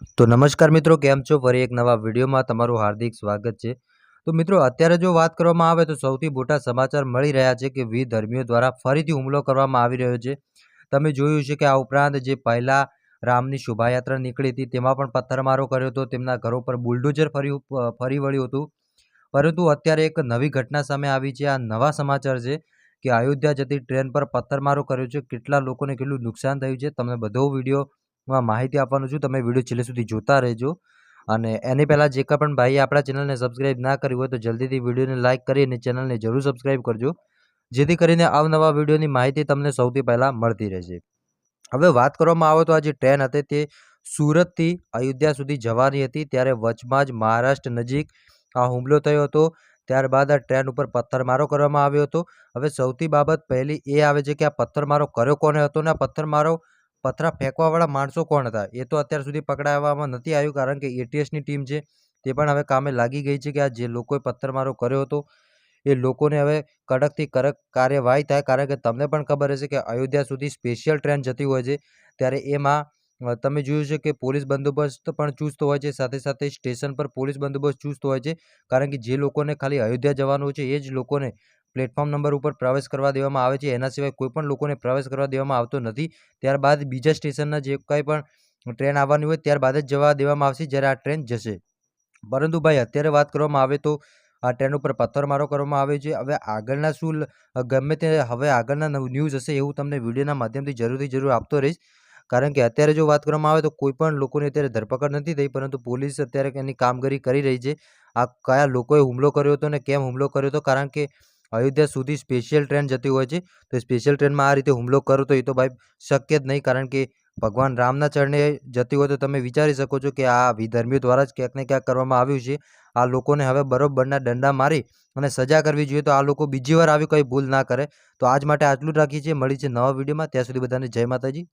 તો નમસ્કાર મિત્રો, કેમ છો? ફરી એક નવા વિડીયોમાં તમારું હાર્દિક સ્વાગત છે. તો મિત્રો, અત્યારે જો વાત કરવામાં આવે તો સૌથી મોટા સમાચાર મળી રહ્યા છે કે વિધર્મીઓ દ્વારા ફરીથી હુમલો કરવામાં આવી રહ્યો છે. તમે જોયું છે કે આ ઉપરાંત જે પહેલાં રામની શોભાયાત્રા નીકળી હતી, તેમાં પણ પથ્થરમારો કર્યો હતો. તેમના ઘરો પર બુલડોઝર ફરી ફરી વળ્યું હતું. પરંતુ અત્યારે એક નવી ઘટના સામે આવી છે. આ નવા સમાચાર છે કે અયોધ્યા જતી ટ્રેન પર પથ્થરમારો કર્યો છે. કેટલા લોકોને કેટલું નુકસાન થયું છે? તમને બધો વિડીયોમાં માહિતી આપવાનું છું. તમે વીડિયો છેલ્લે સુધી જોતા રહેજો. અને એની પહેલાં જે પણ ભાઈએ આપણા ચેનલને સબસ્ક્રાઈબ ના કરી હોય તો જલ્દીથી વિડીયોને લાઇક કરી અને ચેનલને જરૂર સબસ્ક્રાઈબ કરજો. જેથી કરીને અવનવા વિડીયોની માહિતી તમને સૌથી પહેલાં મળતી રહેશે. હવે વાત કરવામાં આવે તો આ જે ટ્રેન હતી તે સુરતથી અયોધ્યા સુધી જવાની હતી. ત્યારે વચમાં જ મહારાષ્ટ્ર નજીક આ હુમલો થયો હતો. ત્યારબાદ આ ટ્રેન ઉપર પથ્થરમારો કરવામાં આવ્યો હતો. હવે સૌથી બાબત પહેલી એ આવે છે કે આ પથ્થરમારો કર્યો કોને હતો ને આ પથ્થરમારો પથરા ફેંકવાવાળા માણસો કોણ હતા? એ તો અત્યાર સુધી પકડાવવામાં નથી આવ્યું કારણ કે એટીએસની ટીમ છે. તે પણ હવે કામે લાગી ગઈ છે કે આ જે લોકોએ પથ્થરમારો કર્યો હતો, એ લોકોને હવે કડકથી કડક કાર્યવાહી થાય કારણ કે તમને પણ ખબર હશે કે અયોધ્યા સુધી સ્પેશિયલ ટ્રેન જતી હોય છે. ત્યારે એમાં તમે જોયું છે કે પોલીસ બંદોબસ્ત પણ ચુસ્ત હોય છે. સાથે સાથે સ્ટેશન પર પોલીસ બંદોબસ્ત ચુસ્ત હોય છે કારણ કે જે લોકોને ખાલી અયોધ્યા જવાનું છે એ જ લોકોને પ્લેટફોર્મ નંબર ઉપર પ્રવેશ કરવા દેવામાં આવે છે. એના સિવાય કોઈપણ લોકોને પ્રવેશ કરવા દેવામાં આવતો નથી. ત્યારબાદ બીજા સ્ટેશનના જે કંઈ પણ ટ્રેન આવવાની હોય ત્યારબાદ જ જવા દેવામાં આવશે જ્યારે આ ટ્રેન જશે. પરંતુ ભાઈ, અત્યારે વાત કરવામાં આવે તો આ ટ્રેન ઉપર પથ્થરમારો કરવામાં આવે છે. હવે આગળના શું ગમે તે હવે આગળના ન્યૂઝ હશે એવું તમને વિડીયોના માધ્યમથી જરૂરથી જરૂર આપતો રહીશ. કારણ કે અત્યારે જો વાત કરવામાં આવે તો કોઈ પણ લોકોની અત્યારે ધરપકડ નથી થઈ, પરંતુ પોલીસ અત્યારે એની કામગીરી કરી રહી છે. આ કયા લોકોએ હુમલો કર્યો હતો ને કેમ હુમલો કર્યો હતો? કારણ કે અયોધ્યા સુધી સ્પેશિયલ ટ્રેન જતી હોય છે. તો સ્પેશિયલ ટ્રેનમાં આ રીતે હુમલો કરો તો એ તો ભાઈ શક્ય જ નહીં. કારણ કે ભગવાન રામના ચરણે જતી હોય તો તમે વિચારી શકો છો કે આ વિધર્મીઓ દ્વારા જ ક્યાંક ને ક્યાંક કરવામાં આવ્યું છે. આ લોકોને હવે બરોબરના દંડા મારી અને સજા કરવી જોઈએ તો આ લોકો બીજી વાર આવી કોઈ ભૂલ ના કરે. તો આજ માટે આટલું રાખીએ છીએ. મળી છે નવા વિડીયોમાં. ત્યાં સુધી બધાને જય માતાજી.